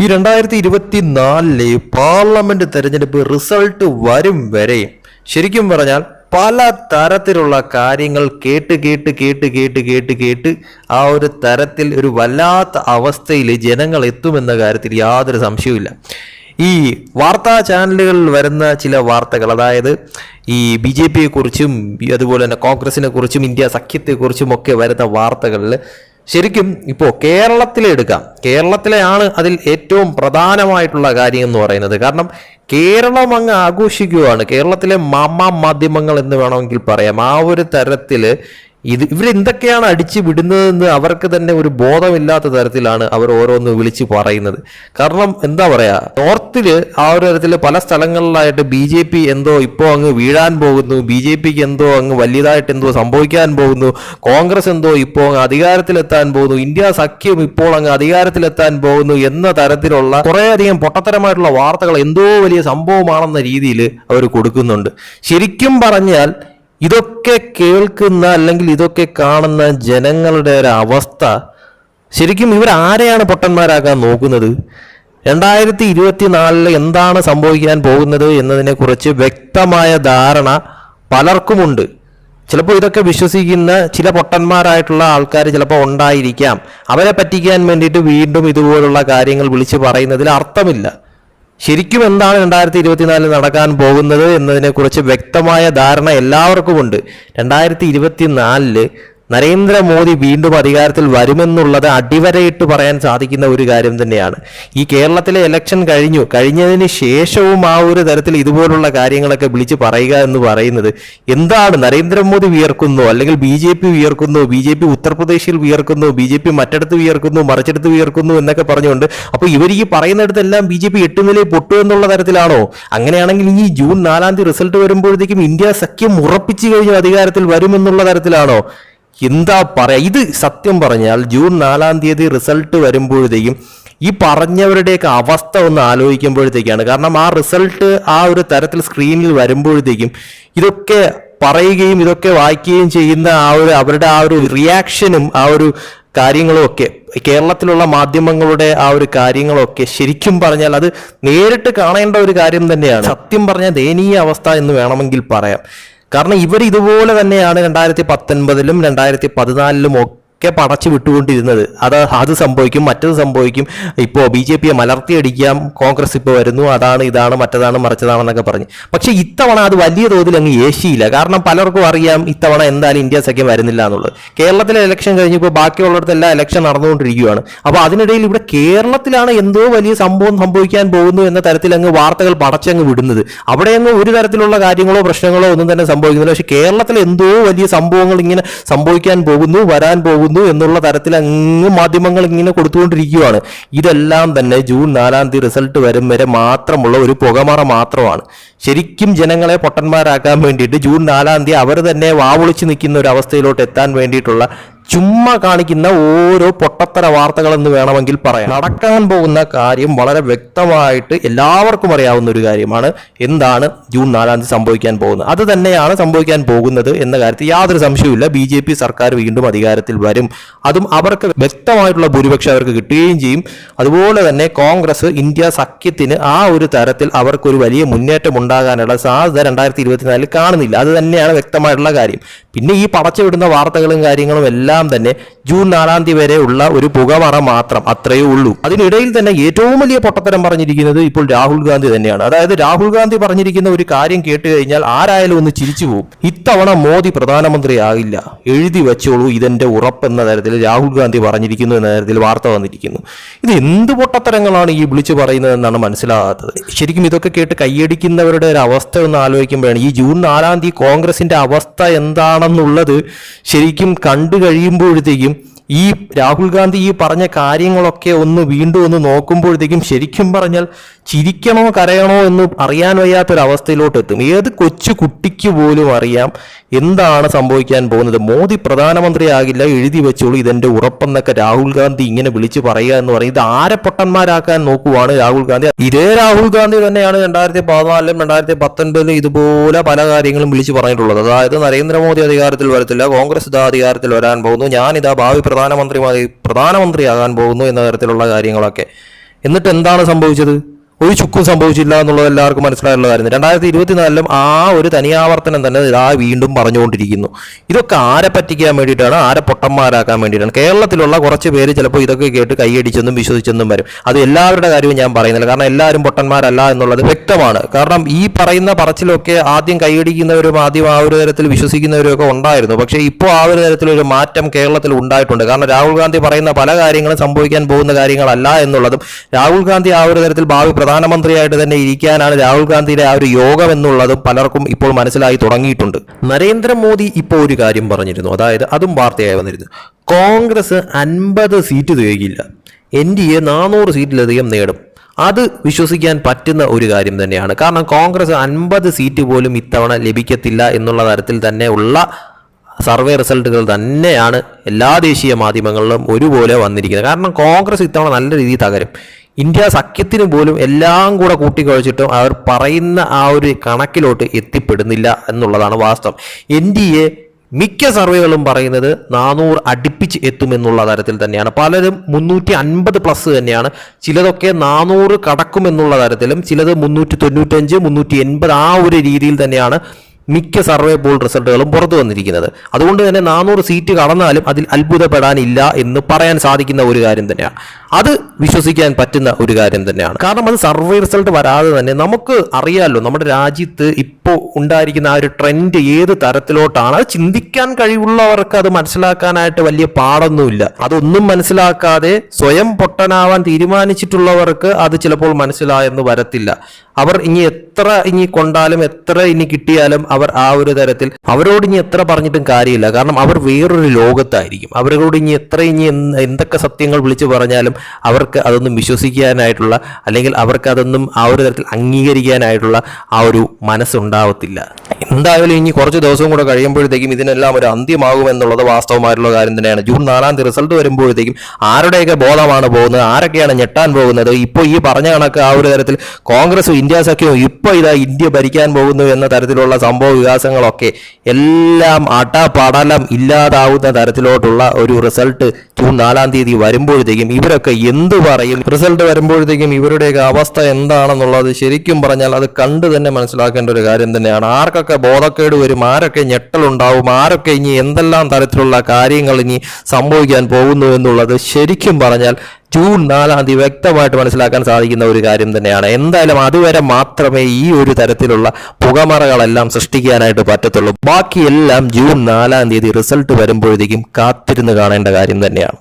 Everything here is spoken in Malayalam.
ഈ രണ്ടായിരത്തി ഇരുപത്തി നാലിലെ പാർലമെന്റ് തെരഞ്ഞെടുപ്പ് റിസൾട്ട് വരും വരെ ശരിക്കും പറഞ്ഞാൽ പല തരത്തിലുള്ള കാര്യങ്ങൾ കേട്ട് കേട്ട് കേട്ട് കേട്ട് കേട്ട് കേട്ട് ആ ഒരു തരത്തിൽ ഒരു വല്ലാത്ത അവസ്ഥയിൽ ജനങ്ങൾ എത്തുമെന്ന കാര്യത്തിൽ യാതൊരു സംശയവുമില്ല. ഈ വാർത്താ ചാനലുകളിൽ വരുന്ന ചില വാർത്തകൾ അതായത് ഈ ബി ജെ പിയെ കുറിച്ചും അതുപോലെ തന്നെ കോൺഗ്രസിനെ കുറിച്ചും ഇന്ത്യ സഖ്യത്തെക്കുറിച്ചും ഒക്കെ വരുന്ന വാർത്തകളിൽ ശരിക്കും ഇപ്പോൾ കേരളത്തിലെ എടുക്കാം. കേരളത്തിലെയാണ് അതിൽ ഏറ്റവും പ്രധാനമായിട്ടുള്ള കാര്യം എന്ന് പറയുന്നത്. കാരണം കേരളം അങ്ങ് ആഘോഷിക്കുകയാണ് കേരളത്തിലെ മാമാ മാധ്യമങ്ങൾ എന്ന് വേണമെങ്കിൽ പറയാം. ആ ഒരു തരത്തിൽ ഇത് ഇവരെന്തൊക്കെയാണ് അടിച്ചു വിടുന്നതെന്ന് അവർക്ക് തന്നെ ഒരു ബോധമില്ലാത്ത തരത്തിലാണ് അവർ ഓരോന്ന് വിളിച്ച് പറയുന്നത്. കാരണം എന്താ പറയാ നോർത്തിൽ ആ ഒരു തരത്തിൽ പല സ്ഥലങ്ങളിലായിട്ട് ബി ജെ പി എന്തോ ഇപ്പോൾ അങ്ങ് വീഴാൻ പോകുന്നു ബി ജെ പിക്ക് എന്തോ അങ്ങ് വലിയതായിട്ട് എന്തോ സംഭവിക്കാൻ പോകുന്നു കോൺഗ്രസ് എന്തോ ഇപ്പോൾ അങ്ങ് അധികാരത്തിലെത്താൻ പോകുന്നു ഇന്ത്യ സഖ്യം ഇപ്പോൾ അങ്ങ് അധികാരത്തിലെത്താൻ പോകുന്നു എന്ന തരത്തിലുള്ള കുറേയധികം പൊട്ടത്തരമായിട്ടുള്ള വാർത്തകൾ എന്തോ വലിയ സംഭവമാണെന്ന രീതിയിൽ അവർ കൊടുക്കുന്നുണ്ട്. ശരിക്കും പറഞ്ഞാൽ ഇതൊക്കെ കേൾക്കുന്ന അല്ലെങ്കിൽ ഇതൊക്കെ കാണുന്ന ജനങ്ങളുടെ ഒരു അവസ്ഥ ശരിക്കും ഇവർ ആരെയാണ് പൊട്ടന്മാരാക്കാൻ നോക്കുന്നത്? രണ്ടായിരത്തി ഇരുപത്തിനാലിൽ എന്താണ് സംഭവിക്കാൻ പോകുന്നത് എന്നതിനെക്കുറിച്ച് വ്യക്തമായ ധാരണ പലർക്കുമുണ്ട്. ചിലപ്പോൾ ഇതൊക്കെ വിശ്വസിക്കുന്ന ചില പൊട്ടന്മാരായിട്ടുള്ള ആൾക്കാർ ചിലപ്പോൾ ഉണ്ടായിരിക്കാം. അവരെ പറ്റിക്കാൻ വേണ്ടിയിട്ട് വീണ്ടും ഇതുപോലുള്ള കാര്യങ്ങൾ വിളിച്ചു പറയുന്നതിൽ അർത്ഥമില്ല. ശരിക്കും എന്താണ് രണ്ടായിരത്തി ഇരുപത്തിനാലിൽ നടക്കാൻ പോകുന്നത് എന്നതിനെക്കുറിച്ച് വ്യക്തമായ ധാരണ എല്ലാവർക്കുമുണ്ട്. രണ്ടായിരത്തി ഇരുപത്തിനാലിൽ നരേന്ദ്രമോദി വീണ്ടും അധികാരത്തിൽ വരുമെന്നുള്ളത് അടിവരയിട്ട് പറയാൻ സാധിക്കുന്ന ഒരു കാര്യം തന്നെയാണ്. ഈ കേരളത്തിലെ ഇലക്ഷൻ കഴിഞ്ഞു. കഴിഞ്ഞതിന് ശേഷവും ആ ഒരു തരത്തിൽ ഇതുപോലുള്ള കാര്യങ്ങളൊക്കെ വിളിച്ച് പറയുക എന്ന് പറയുന്നത് എന്താണ്? നരേന്ദ്രമോദി വിയർക്കുന്നു അല്ലെങ്കിൽ ബി ജെ പി വിയർക്കുന്നു ബി ജെ പി ഉത്തർപ്രദേശിൽ വിയർക്കുന്നു ബി ജെ പി മറ്റിടത്ത് വിയർക്കുന്നു മറിച്ചിടത്ത് വിയർക്കുന്നു എന്നൊക്കെ പറഞ്ഞുകൊണ്ട് അപ്പൊ ഇവർ ഈ പറയുന്നിടത്തെല്ലാം ബി ജെ പി എട്ടുനിലയെ പൊട്ടു എന്നുള്ള തരത്തിലാണോ? അങ്ങനെയാണെങ്കിൽ ഈ ജൂൺ നാലാം തീയതി റിസൾട്ട് വരുമ്പോഴത്തേക്കും ഇന്ത്യ സഖ്യം ഉറപ്പിച്ചു കഴിഞ്ഞു അധികാരത്തിൽ വരുമെന്നുള്ള തരത്തിലാണോ? എന്താ പറയാ? ഇത് സത്യം പറഞ്ഞാൽ ജൂൺ നാലാം തീയതി റിസൾട്ട് വരുമ്പോഴത്തേക്കും ഈ പറഞ്ഞവരുടെയൊക്കെ അവസ്ഥ ഒന്ന് ആലോചിക്കുമ്പോഴത്തേക്കാണ്. കാരണം ആ റിസൾട്ട് ആ ഒരു തരത്തിൽ സ്ക്രീനിൽ വരുമ്പോഴത്തേക്കും ഇതൊക്കെ പറയുകയും ഇതൊക്കെ വായിക്കുകയും ചെയ്യുന്ന ആ ഒരു അവരുടെ ആ ഒരു റിയാക്ഷനും ആ ഒരു കാര്യങ്ങളും ഒക്കെ കേരളത്തിലുള്ള മാധ്യമങ്ങളുടെ ആ ഒരു കാര്യങ്ങളൊക്കെ ശരിക്കും പറഞ്ഞാൽ അത് നേരിട്ട് കാണേണ്ട ഒരു കാര്യം തന്നെയാണ്. സത്യം പറഞ്ഞാൽ ദയനീയ അവസ്ഥ എന്ന് വേണമെങ്കിൽ പറയാം. കാരണം ഇവർ ഇതുപോലെ തന്നെയാണ് രണ്ടായിരത്തി പത്തൊൻപതിലും രണ്ടായിരത്തി പതിനാലിലും ഒക്കെ പടച്ചു വിട്ടുകൊണ്ടിരുന്നത്. അത് അത് സംഭവിക്കും മറ്റത് സംഭവിക്കും. ഇപ്പോൾ ബി ജെ പിയെ മലർത്തിയടിക്കാം കോൺഗ്രസ് ഇപ്പോൾ വരുന്നു. അതാണ് ഇതാണ് മറ്റതാണ് മറിച്ചതാണെന്നൊക്കെ പറഞ്ഞ്. പക്ഷേ ഇത്തവണ അത് വലിയ തോതിൽ അങ്ങ് ഏശിയില്ല കാരണം പലർക്കും അറിയാം ഇത്തവണ എന്തായാലും ഇന്ത്യ സഖ്യം വരുന്നില്ല എന്നുള്ളത്. കേരളത്തിലെ ഇലക്ഷൻ കഴിഞ്ഞപ്പോൾ ബാക്കിയുള്ളിടത്തെല്ലാം ഇലക്ഷൻ നടന്നുകൊണ്ടിരിക്കുകയാണ്. അപ്പോൾ അതിനിടയിൽ ഇവിടെ കേരളത്തിലാണ് എന്തോ വലിയ സംഭവം സംഭവിക്കാൻ പോകുന്നു എന്ന തരത്തിൽ അങ്ങ് വാർത്തകൾ പടച്ചങ്ങ് വിടുന്നത്. അവിടെ അങ്ങ് ഒരു തരത്തിലുള്ള കാര്യങ്ങളോ പ്രശ്നങ്ങളോ ഒന്നും തന്നെ സംഭവിക്കുന്നില്ല. പക്ഷേ കേരളത്തിൽ എന്തോ വലിയ സംഭവങ്ങൾ ഇങ്ങനെ സംഭവിക്കാൻ പോകുന്നു വരാൻ പോകുന്നു എന്നുള്ള തരത്തിൽ അങ്ങ് മാധ്യമങ്ങൾ ഇങ്ങനെ കൊടുത്തുകൊണ്ടിരിക്കുകയാണ് ഇതെല്ലാം തന്നെ ജൂൺ നാലാം തീയതി റിസൾട്ട് വരും വരെ മാത്രമുള്ള ഒരു പുകമറ മാത്രമാണ്. ശരിക്കും ജനങ്ങളെ പൊട്ടന്മാരാക്കാൻ വേണ്ടിയിട്ട് ജൂൺ നാലാം തീയതി അവർ തന്നെ വാവൊളിച്ച് നിൽക്കുന്ന ഒരു അവസ്ഥയിലോട്ട് എത്താൻ വേണ്ടിയിട്ടുള്ള ചുമ്മാ കാണിക്കുന്ന ഓരോ പൊട്ടത്തര വാർത്തകൾ എന്ന് വേണമെങ്കിൽ പറയാം. നടക്കാൻ പോകുന്ന കാര്യം വളരെ വ്യക്തമായിട്ട് എല്ലാവർക്കും അറിയാവുന്ന ഒരു കാര്യമാണ്. എന്താണ് ജൂൺ നാലാം തീയതി സംഭവിക്കാൻ പോകുന്നത്? അത് തന്നെയാണ് സംഭവിക്കാൻ പോകുന്നത് എന്ന കാര്യത്തിൽ യാതൊരു സംശയവുമില്ല. ബി ജെ പി സർക്കാർ വീണ്ടും അധികാരത്തിൽ വരും. അതും അവർക്ക് വ്യക്തമായിട്ടുള്ള ഭൂരിപക്ഷം അവർക്ക് കിട്ടുകയും ചെയ്യും. അതുപോലെ തന്നെ കോൺഗ്രസ് ഇന്ത്യ സഖ്യത്തിന് ആ ഒരു തരത്തിൽ അവർക്കൊരു വലിയ മുന്നേറ്റം ഉണ്ടാകാനുള്ള സാധ്യത രണ്ടായിരത്തി ഇരുപത്തിനാലിൽ കാണുന്നില്ല. അത് തന്നെയാണ് വ്യക്തമായിട്ടുള്ള കാര്യം. പിന്നെ ഈ പടച്ചുവിടുന്ന വാർത്തകളും കാര്യങ്ങളും എല്ലാം തന്നെ ജൂൺ നാലാം തീയതി വരെ ഉള്ള ഒരു പുകമറ മാത്രം അത്രയേ ഉള്ളൂ. അതിനിടയിൽ തന്നെ ഏറ്റവും വലിയ പൊട്ടത്തരം പറഞ്ഞിരിക്കുന്നത് ഇപ്പോൾ രാഹുൽ ഗാന്ധി തന്നെയാണ്. അതായത് രാഹുൽ ഗാന്ധി പറഞ്ഞിരിക്കുന്ന ഒരു കാര്യം കേട്ട് കഴിഞ്ഞാൽ ആരായാലും ഒന്ന് ചിരിച്ചു പോകും ഇത്തവണ മോദി പ്രധാനമന്ത്രി ആകില്ല. എഴുതി വെച്ചോളൂ ഇതെന്റെ ഉറപ്പെന്ന തരത്തിൽ രാഹുൽ ഗാന്ധി പറഞ്ഞിരിക്കുന്നു എന്ന തരത്തിൽ വാർത്ത വന്നിരിക്കുന്നു. ഇത് എന്ത് പൊട്ടത്തരങ്ങളാണ് ഈ വിളിച്ചു പറയുന്നതെന്നാണ് മനസ്സിലാകാത്തത്. ശരിക്കും ഇതൊക്കെ കേട്ട് കൈയടിക്കുന്നവരുടെ ഒരു അവസ്ഥ ഒന്ന് ആലോചിക്കുമ്പോഴാണ് ഈ ജൂൺ നാലാം തീയതി കോൺഗ്രസിന്റെ അവസ്ഥ എന്താണെന്നുള്ളത് ശരിക്കും കണ്ടു കഴിയുമ്പോഴത്തേക്കും ഈ രാഹുൽ ഗാന്ധി ഈ പറഞ്ഞ കാര്യങ്ങളൊക്കെ ഒന്ന് വീണ്ടും ഒന്ന് നോക്കുമ്പോഴത്തേക്കും ശരിക്കും പറഞ്ഞാൽ ചിരിക്കണോ കരയണോ എന്ന് അറിയാൻ വയ്യാത്തൊരവസ്ഥയിലോട്ട് എത്തും ഏത് കൊച്ചു കുട്ടിക്ക് പോലും അറിയാം എന്താണ് സംഭവിക്കാൻ പോകുന്നത്. മോദി പ്രധാനമന്ത്രിയാകില്ല എഴുതി വെച്ചോളൂ ഇതെന്റെ ഉറപ്പെന്നൊക്കെ രാഹുൽ ഗാന്ധി ഇങ്ങനെ വിളിച്ചു പറയുക എന്ന് പറയും. ഇത് ആരെ പൊട്ടന്മാരാക്കാൻ നോക്കുവാണ് രാഹുൽ ഗാന്ധി? ഇതേ രാഹുൽ ഗാന്ധി തന്നെയാണ് രണ്ടായിരത്തി പതിനാലിലും രണ്ടായിരത്തി പത്തൊൻപതിലും ഇതുപോലെ പല കാര്യങ്ങളും വിളിച്ചു പറഞ്ഞിട്ടുള്ളത്. അതായത് നരേന്ദ്രമോദി അധികാരത്തിൽ വരത്തില്ല കോൺഗ്രസ് ഇതാ അധികാരത്തിൽ വരാൻ പോകുന്നു ഞാനിതാ ഭാവി പ്രധാനമന്ത്രി പ്രധാനമന്ത്രിയാകാൻ പോകുന്നു എന്ന തരത്തിലുള്ള കാര്യങ്ങളൊക്കെ. എന്നിട്ട് എന്താണ് സംഭവിച്ചത്? ഒരു ചുക്കും സംഭവിച്ചില്ല എന്നുള്ളത് എല്ലാവർക്കും മനസ്സിലായുള്ള കാര്യം രണ്ടായിരത്തി ഇരുപത്തിനാലിലും ആ ഒരു തനിയാവർത്തനം തന്നെ ഇതാ വീണ്ടും പറഞ്ഞുകൊണ്ടിരിക്കുന്നു. ഇതൊക്കെ ആരെ പറ്റിക്കാൻ വേണ്ടിയിട്ടാണ്? ആരെ പൊട്ടന്മാരാക്കാൻ വേണ്ടിയിട്ടാണ്? കേരളത്തിലുള്ള കുറച്ച് പേര് ചിലപ്പോൾ ഇതൊക്കെ കേട്ട് കൈയടിച്ചെന്നും വിശ്വസിച്ചെന്നും വരും. അത് എല്ലാവരുടെ കാര്യവും ഞാൻ പറയുന്നില്ല. കാരണം എല്ലാവരും പൊട്ടന്മാരല്ല എന്നുള്ളത് വ്യക്തമാണ്. കാരണം ഈ പറയുന്ന പറച്ചിലൊക്കെ ആദ്യം കൈയടിക്കുന്നവരും ആദ്യം ആ ഒരു തരത്തിൽ വിശ്വസിക്കുന്നവരും ഒക്കെ ഉണ്ടായിരുന്നു. പക്ഷേ ഇപ്പോൾ ആ ഒരു തരത്തിലൊരു മാറ്റം കേരളത്തിൽ ഉണ്ടായിട്ടുണ്ട്. കാരണം രാഹുൽ ഗാന്ധി പറയുന്ന പല കാര്യങ്ങളും സംഭവിക്കാൻ പോകുന്ന കാര്യങ്ങളല്ല എന്നുള്ളതും രാഹുൽ ഗാന്ധി ആ ഒരു തരത്തിൽ ഭാവി പ്രധാനമന്ത്രിയായിട്ട് തന്നെ ഇരിക്കാനാണ് രാഹുൽ ഗാന്ധിയുടെ ആ ഒരു യോഗം എന്നുള്ളതും പലർക്കും ഇപ്പോൾ മനസ്സിലായി തുടങ്ങിയിട്ടുണ്ട്. നരേന്ദ്രമോദി ഇപ്പോൾ ഒരു കാര്യം പറഞ്ഞിരുന്നു. അതായത് അതും വാർത്തയായി വന്നിരുന്നു. കോൺഗ്രസ് അൻപത് സീറ്റ് തികയില്ല എൻ ഡി എ നാനൂറ് സീറ്റിലധികം നേടും. അത് വിശ്വസിക്കാൻ പറ്റുന്ന ഒരു കാര്യം തന്നെയാണ്. കാരണം കോൺഗ്രസ് അൻപത് സീറ്റ് പോലും ഇത്തവണ ലഭിക്കത്തില്ല എന്നുള്ള തരത്തിൽ തന്നെ ഉള്ള സർവേ റിസൾട്ടുകൾ തന്നെയാണ് എല്ലാ ദേശീയ മാധ്യമങ്ങളിലും ഒരുപോലെ വന്നിരിക്കുന്നത്. കാരണം കോൺഗ്രസ് ഇത്തവണ നല്ല രീതിയിൽ തകരും. ഇന്ത്യ സഖ്യത്തിന് പോലും എല്ലാം കൂടെ കൂട്ടിക്കുഴച്ചിട്ടും അവർ പറയുന്ന ആ ഒരു കണക്കിലോട്ട് എത്തിപ്പെടുന്നില്ല എന്നുള്ളതാണ് വാസ്തവം. എൻ ഡി എ മിക്ക സർവേകളും പറയുന്നത് നാനൂറ് അടുപ്പിച്ച് എത്തുമെന്നുള്ള തരത്തിൽ തന്നെയാണ്. പലരും മുന്നൂറ്റി അൻപത് പ്ലസ് തന്നെയാണ്. ചിലതൊക്കെ നാനൂറ് കടക്കുമെന്നുള്ള തരത്തിലും ചിലത് മുന്നൂറ്റി തൊണ്ണൂറ്റഞ്ച് മുന്നൂറ്റി എൺപത് ആ ഒരു രീതിയിൽ തന്നെയാണ് മിക്ക സർവേ പോൾ റിസൾട്ടുകളും പുറത്തു വന്നിരിക്കുന്നത്. അതുകൊണ്ട് തന്നെ നാനൂറ് സീറ്റ് കടന്നാലും അതിൽ അത്ഭുതപ്പെടാനില്ല എന്ന് പറയാൻ സാധിക്കുന്ന ഒരു കാര്യം തന്നെയാണ്. അത് വിശ്വസിക്കാൻ പറ്റുന്ന ഒരു കാര്യം തന്നെയാണ്. കാരണം അത് സർവേ റിസൾട്ട് വരാതെ തന്നെ നമുക്ക് അറിയാമല്ലോ നമ്മുടെ രാജ്യത്ത് ഇപ്പോൾ ഉണ്ടായിരിക്കുന്ന ആ ഒരു ട്രെൻഡ് ഏത് തരത്തിലോട്ടാണ്? അത് ചിന്തിക്കാൻ കഴിവുള്ളവർക്ക് അത് മനസ്സിലാക്കാനായിട്ട് വലിയ പാടൊന്നുമില്ല. അതൊന്നും മനസ്സിലാക്കാതെ സ്വയം പൊട്ടനാവാൻ തീരുമാനിച്ചിട്ടുള്ളവർക്ക് അത് ചിലപ്പോൾ മനസ്സിലായെന്ന് വരത്തില്ല. അവർ ഇനി എത്ര ഇനി കൊണ്ടാലും എത്ര ഇനി കിട്ടിയാലും അവർ ആ ഒരു തരത്തിൽ അവരോട് ഇനി എത്ര പറഞ്ഞിട്ടും കാര്യമില്ല. കാരണം അവർ വേറൊരു ലോകത്തായിരിക്കും. അവരോട് ഇനി എത്ര ഇനി എന്തൊക്കെ സത്യങ്ങൾ വിളിച്ചു പറഞ്ഞാലും അവർക്ക് അതൊന്നും വിശ്വസിക്കാനായിട്ടുള്ള അല്ലെങ്കിൽ അവർക്ക് അതൊന്നും ആ ഒരു തരത്തിൽ അംഗീകരിക്കാനായിട്ടുള്ള ആ ഒരു മനസ്സുണ്ടാവത്തില്ല. എന്തായാലും ഇനി കുറച്ച് ദിവസവും കൂടെ കഴിയുമ്പോഴത്തേക്കും ഇതിനെല്ലാം ഒരു അന്ത്യമാകുമെന്നുള്ളത് വാസ്തവമായിട്ടുള്ള കാര്യം തന്നെയാണ്. ജൂൺ നാലാം തീയതി റിസൾട്ട് വരുമ്പോഴത്തേക്കും ആരുടെയൊക്കെ ബോധമാണ് പോകുന്നത്? ആരൊക്കെയാണ് ഞെട്ടാൻ പോകുന്നത്? ഇപ്പോൾ ഈ പറഞ്ഞ കണക്ക് ആ ഒരു തരത്തിൽ കോൺഗ്രസും ഇന്ത്യ സഖ്യവും ഇപ്പോൾ ഇതാ ഇന്ത്യ ഭരിക്കാൻ പോകുന്നു എന്ന തരത്തിലുള്ള സംഭവ വികാസങ്ങളൊക്കെ എല്ലാം അടപടലം ഇല്ലാതാവുന്ന തരത്തിലോട്ടുള്ള ഒരു റിസൾട്ട് ജൂൺ നാലാം തീയതി വരുമ്പോഴത്തേക്കും ഇവരൊക്കെ എന്ത് പറയും? റിസൾട്ട് വരുമ്പോഴത്തേക്കും ഇവരുടെയൊക്കെ അവസ്ഥ എന്താണെന്നുള്ളത് ശരിക്കും പറഞ്ഞാൽ അത് കണ്ട് തന്നെ മനസ്സിലാക്കേണ്ട ഒരു കാര്യം തന്നെയാണ്. ആർക്കൊക്കെ ബോധക്കേട് വരും ആരൊക്കെ ഞെട്ടലുണ്ടാവും ആരൊക്കെ ഇനി എന്തെല്ലാം തരത്തിലുള്ള കാര്യങ്ങൾ ഇനി സംഭവിക്കാൻ പോകുന്നു എന്നുള്ളത് ശരിക്കും പറഞ്ഞാൽ ജൂൺ നാലാം തീയതി വ്യക്തമായിട്ട് മനസ്സിലാക്കാൻ സാധിക്കുന്ന ഒരു കാര്യം തന്നെയാണ്. എന്തായാലും അതുവരെ മാത്രമേ ഈ ഒരു തരത്തിലുള്ള പുകമറകളെല്ലാം സൃഷ്ടിക്കാനായിട്ട് പറ്റത്തുള്ളൂ. ബാക്കിയെല്ലാം ജൂൺ നാലാം തീയതി റിസൾട്ട് വരുമ്പോഴത്തേക്കും കാത്തിരുന്ന് കാണേണ്ട കാര്യം തന്നെയാണ്.